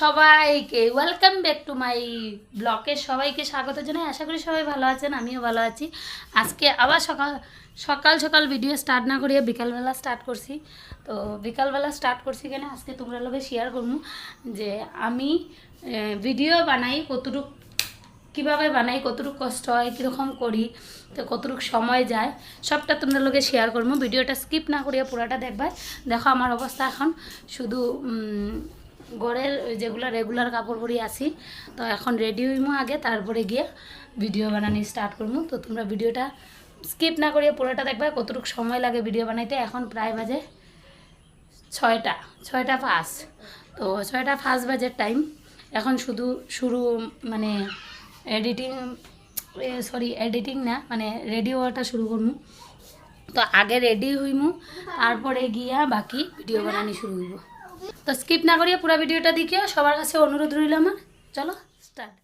সবাইকে। Welcome back to my ব্লকে সবাইকে স্বাগত জানাই। আশা করি সবাই ভালো আছেন, আমিও ভালো আছি। আজকে আবার সকাল সকাল সকাল ভিডিও স্টার্ট না করিয়ে বিকালবেলা স্টার্ট করছি। তো বিকালবেলা স্টার্ট করছি কেন? আজকে তোমরা লোকে শেয়ার করব যে আমি ভিডিও বানাই কতটুকু, কীভাবে বানাই, কতটুকু কষ্ট হয়, কীরকম করি, তো কতটুকু সময় যায়, সবটা তোমরা লোকে শেয়ার করব ভিডিওটা স্কিপ না করিয়া পুরাটা দেখবে। দেখো আমার অবস্থা এখন। শুধু ঘরের যেগুলো রেগুলার কাপড় পরি আসি তো এখন রেডি হইমো আগে, তারপরে গিয়ে ভিডিও বানানি স্টার্ট করব তো তোমরা ভিডিওটা স্কিপ না করিয়া পুরোটা দেখবে, কতটুকু সময় লাগে ভিডিও বানাইতে। এখন প্রায় বাজে ছয়টা ছয়টা পাঁচ তো ছয়টা পাঁচ বাজের টাইম এখন শুধু শুরু মানে এডিটিং সরি এডিটিং না মানে রেডি হওয়াটা শুরু করব তো আগে রেডি হইমু, তারপরে গিয়া বাকি ভিডিও বানানি শুরু হইব। তো স্কিপ না করিয়া পুরো ভিডিওটা দেখিও সবার কাছে অনুরোধ রইল আমার। চলো স্টার্ট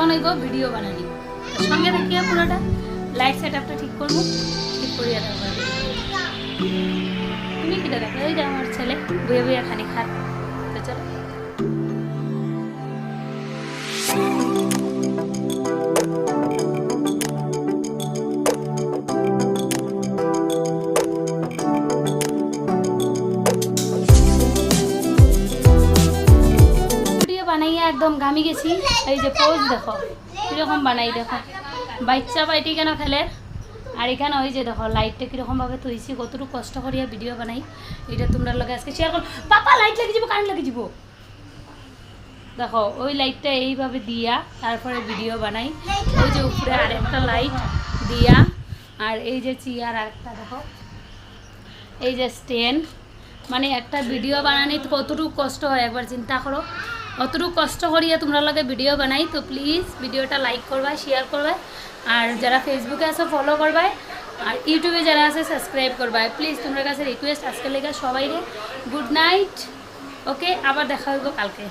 তা গো ভিডিও বানানি সঙ্গে থাকিয়া পুরোটা লাইট সেট আপটা ঠিক করব, ঠিক করিয়া তারপরে। তুমি কি দেখো ওই যে আমার ছেলে, বইয়া বইয়া খানি বানাইয়া একদম ঘামি গেছি। এই যে পোজ দেখো, কীরকম বানাই দেখো। বাচ্চা বাইটি কেন খেলে? আর এখানে ওই যে দেখো, লাইটটা কিরকমভাবে তৈছি কতটুকু কষ্ট করিয়া ভিডিও বানাই। এটা তোমরা লগে আজকে শেয়ার করো। পাপা লাইট লাগিয়ে যাব কারেন্ট লাগিয়ে যাব দেখো, ওই লাইটটা এইভাবে দিয়া, তারপরে ভিডিও বানাই। ওই যে উপরে আরেকটা লাইট দিয়া, আর এই যে চেয়ার আরেকটা দেখো। এই যে স্ট্যান্ড মানে একটা ভিডিও বানানি কতটুকু কষ্ট হয়, একবার চিন্তা করো। অতটুকু কষ্ট করিয়া তোমরা লগে ভিডিও বানাই, তো প্লিজ ভিডিওটা লাইক করবা শেয়ার করবা, আর যারা ফেসবুকে আছে ফলো করবা, আর ইউটিউবে যারা আছে সাবস্ক্রাইব করবা। প্লিজ তোমার কাছে রিকোয়েস্ট আজকের লেগে সবাই গুড নাইট ওকে আবার দেখা হইব কালকে।